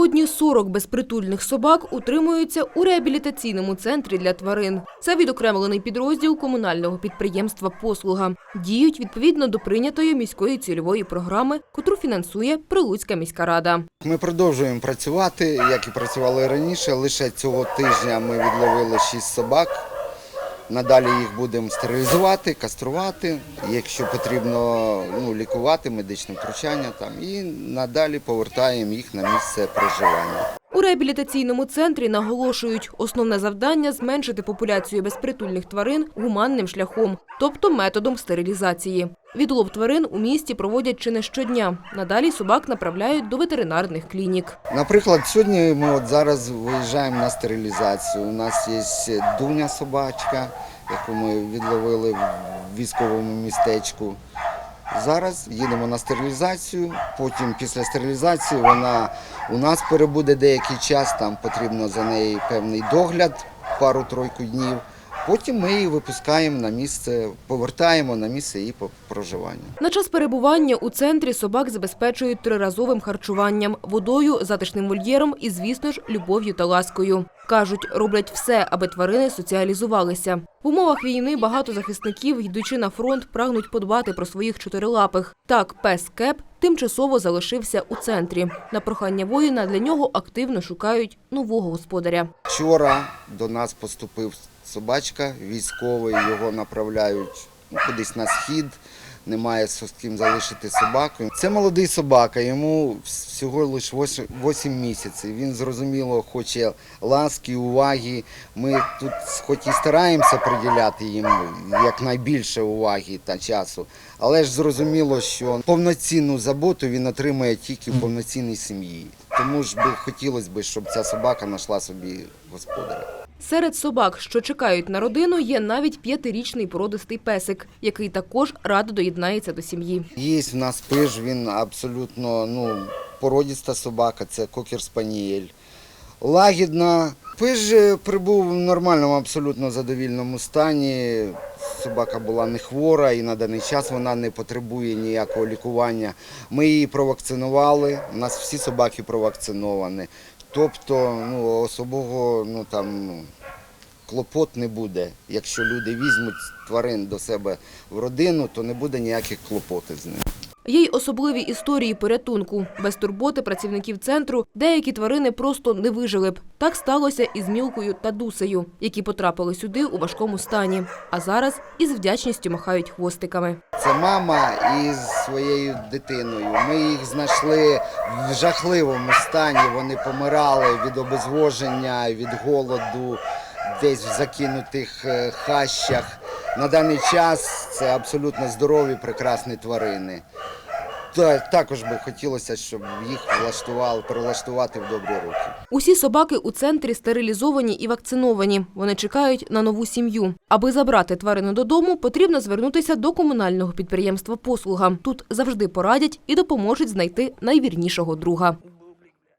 Сьогодні 40 безпритульних собак утримуються у реабілітаційному центрі для тварин. Це відокремлений підрозділ комунального підприємства «Послуга». Діють відповідно до прийнятої міської цільової програми, котру фінансує Прилуцька міська рада. Ми продовжуємо працювати, як і працювали раніше. Лише цього тижня ми відловили 6 собак. Надалі їх будемо стерилізувати, каструвати, якщо потрібно ну, лікувати, медичне втручання там, і надалі повертаємо їх на місце проживання. У реабілітаційному центрі наголошують, основне завдання – зменшити популяцію безпритульних тварин гуманним шляхом, тобто методом стерилізації. Відлов тварин у місті проводять чи не щодня. Надалі собак направляють до ветеринарних клінік. Наприклад, сьогодні ми от зараз виїжджаємо на стерилізацію. У нас є дуня собачка, яку ми відловили в військовому містечку. Зараз їдемо на стерилізацію. Потім після стерилізації вона у нас перебуде деякий час. Там потрібно за неї певний догляд, пару-тройку днів. Потім ми її випускаємо на місце, повертаємо на місце її проживання. На час перебування у центрі собак забезпечують триразовим харчуванням, водою, затишним вольєром і, звісно ж, любов'ю та ласкою. Кажуть, роблять все, аби тварини соціалізувалися. В умовах війни багато захисників, йдучи на фронт, прагнуть подбати про своїх чотирилапих. Так, пес Кеп тимчасово залишився у центрі. На прохання воїна для нього активно шукають нового господаря. Вчора до нас поступив собачка, військовий, його направляють кудись на схід. Немає з ким залишити собаку. Це молодий собака, йому всього лише 8 місяців. Він зрозуміло хоче ласки, уваги. Ми тут хоч і стараємося приділяти їм якнайбільше уваги та часу, але ж зрозуміло, що повноцінну заботу він отримає тільки в повноцінній сім'ї. Тому ж би хотілося б, щоб ця собака знайшла собі господаря. Серед собак, що чекають на родину, є навіть п'ятирічний породистий песик, який також радо доєднається до сім'ї. Є в нас пиж, він абсолютно ну, породіста собака, це кокер спанієль. Лагідна. Пиж е, прибув в нормальному, абсолютно задовільному стані. Собака була не хвора і на даний час вона не потребує ніякого лікування. Ми її провакцинували. У нас всі собаки провакциновані. Тобто ну, особого ну, там, клопот не буде. Якщо люди візьмуть тварин до себе в родину, то не буде ніяких клопотів з ними. Є й особливі історії порятунку. Без турботи працівників центру деякі тварини просто не вижили б. Так сталося і з Мілкою та Дусею, які потрапили сюди у важкому стані. А зараз із вдячністю махають хвостиками. Це мама із своєю дитиною. Ми їх знайшли в жахливому стані. Вони помирали від обезвоження, від голоду, десь в закинутих е, хащах. На даний час це абсолютно здорові, прекрасні тварини. Та також би хотілося, щоб їх влаштували, перелаштувати в добрі руки. Усі собаки у центрі стерилізовані і вакциновані. Вони чекають на нову сім'ю. Аби забрати тварину додому, потрібно звернутися до комунального підприємства «Послуга». Тут завжди порадять і допоможуть знайти найвірнішого друга.